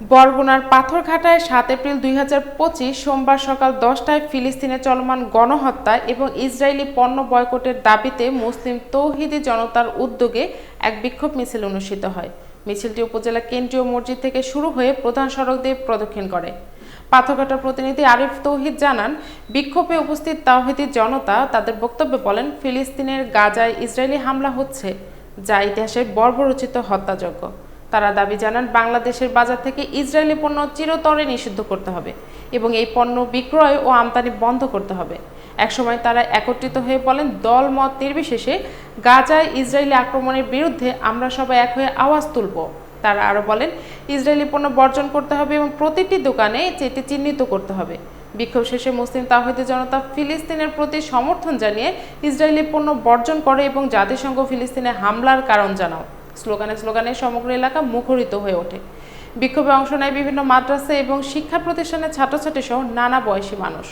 বরগুনার পাথরঘাটায় সাত এপ্রিল দুই হাজার পঁচিশ সোমবার সকাল দশটায় ফিলিস্তিনে চলমান গণহত্যা এবং ইসরায়েলি পণ্য বয়কটের দাবিতে মুসলিম তৌহিদি জনতার উদ্যোগে এক বিক্ষোভ মিছিল অনুষ্ঠিত হয়। মিছিলটি উপজেলা কেন্দ্রীয় মসজিদ থেকে শুরু হয়ে প্রধান সড়ক দিয়ে প্রদক্ষিণ করে। পাথরঘাটার প্রতিনিধি আরিফ তৌহিদ জানান, বিক্ষোভে উপস্থিত তাওহিদি জনতা তাদের বক্তব্যে বলেন, ফিলিস্তিনের গাজায় ইসরায়েলি হামলা হচ্ছে, যা ইতিহাসের বর্বরচিত হত্যাযজ্ঞ। তারা দাবি জানান, বাংলাদেশের বাজার থেকে ইসরায়েলি পণ্য চিরতরে নিষিদ্ধ করতে হবে এবং এই পণ্য বিক্রয় ও আমদানি বন্ধ করতে হবে। একসময় তারা একত্রিত হয়ে বলেন, দল মত নির্বিশেষে গাজায় ইসরায়েলি আক্রমণের বিরুদ্ধে আমরা সবাই এক হয়ে আওয়াজ তুলব। তারা আরও বলেন, ইসরায়েলি পণ্য বর্জন করতে হবে এবং প্রতিটি দোকানে এটি চিহ্নিত করতে হবে। বিক্ষোভ শেষে মুসলিম তাহিদ জনতা ফিলিস্তিনের প্রতি সমর্থন জানিয়ে ইসরায়েলি পণ্য বর্জন করে এবং জাতিসংঘ ফিলিস্তিনে হামলার কারণ জানাও। স্লোগানে স্লোগানে সমগ্র এলাকা মুখরিত হয়ে ওঠে। বিক্ষোভে অংশ নেয় বিভিন্ন মাদ্রাসা এবং শিক্ষা প্রতিষ্ঠানের ছাত্রছাত্রী সহ নানা বয়সী মানুষ।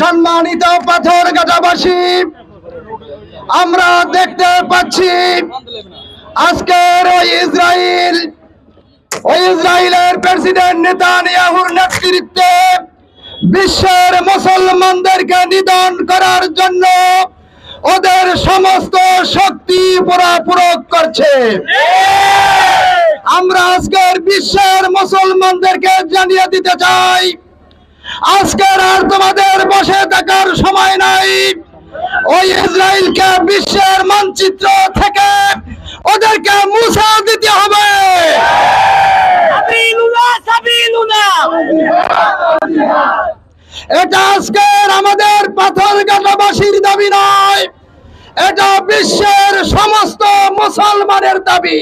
সম্মানিত পাথর গাটাবাসী আমরা দেখতে পাচ্ছি আজকের ওই ইসরায়েল ওই ইসরায়েলের প্রেসিডেন্ট নেতানিয়াহুর নেতৃত্বে বিশ্বের মুসলমানদেরকে নিধন করার জন্য ওদের সমস্ত শক্তি পুরা প্রয়োগ করছে। আমরা আজকের বিশ্বের মুসলমানদেরকে জানিয়ে দিতে চাই, আজকের আর তোমাদের বসে থাকার সময় নাই। ওই ইসরায়েলকে বিশ্বের মানচিত্র থেকে ওদেরকে মুছে দিতে হবে। এটা আজকের আমাদের পাথর গাটাবাসীর দাবি নয় এটা বিশ্বের সমস্ত মুসলমানের দাবি।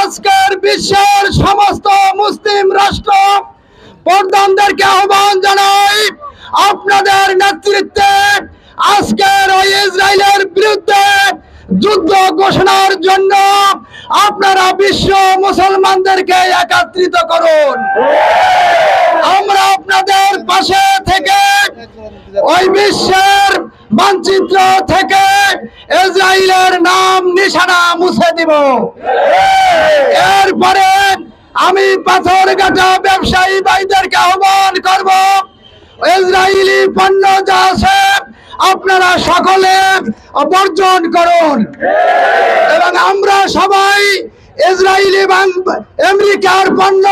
আজকের বিশ্বের সমস্ত মুসলিম রাষ্ট্র প্রধানদেরকে আহ্বান জানাই, আপনাদের নেতৃত্বে আজকের ওই ইসরায়েলের বিরুদ্ধে যুদ্ধ ঘোষণার জন্য আপনারা বিশ্ব মুসলমানদেরকে একত্রিত করুন। আমরা আপনাদের পাশে থেকে ওই বিশ্বের মানচিত্র থেকে ইসরায়েলের নাম নিশানা মুছে দিব। এরপরে আমি পাথর কাটা ব্যবসায়ী ভাইদেরকে আহ্বান করব। ইসরায়েলি পণ্য যা আছে আপনারা সকলে বর্জন করুন। এবং আমরা সবাই ইসরায়েলি বাং- আমেরিকার পণ্য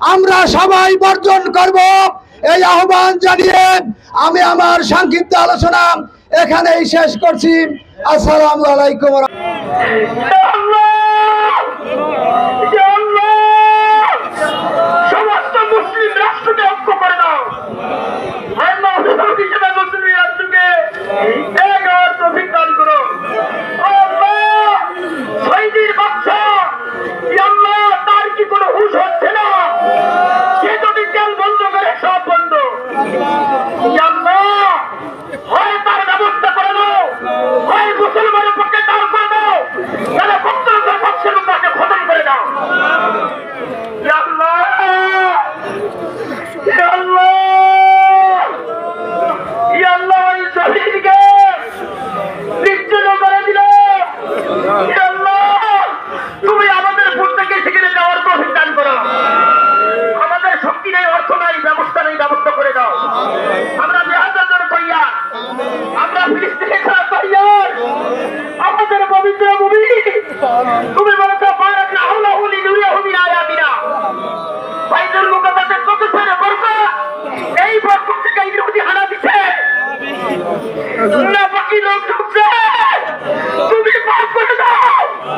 আমরা সবাই বর্জন করব। এই আহ্বান জানিয়ে আমি আমার সংক্ষিপ্ত আলোচনা এখানেই শেষ করছি। আসসালামু আলাইকুম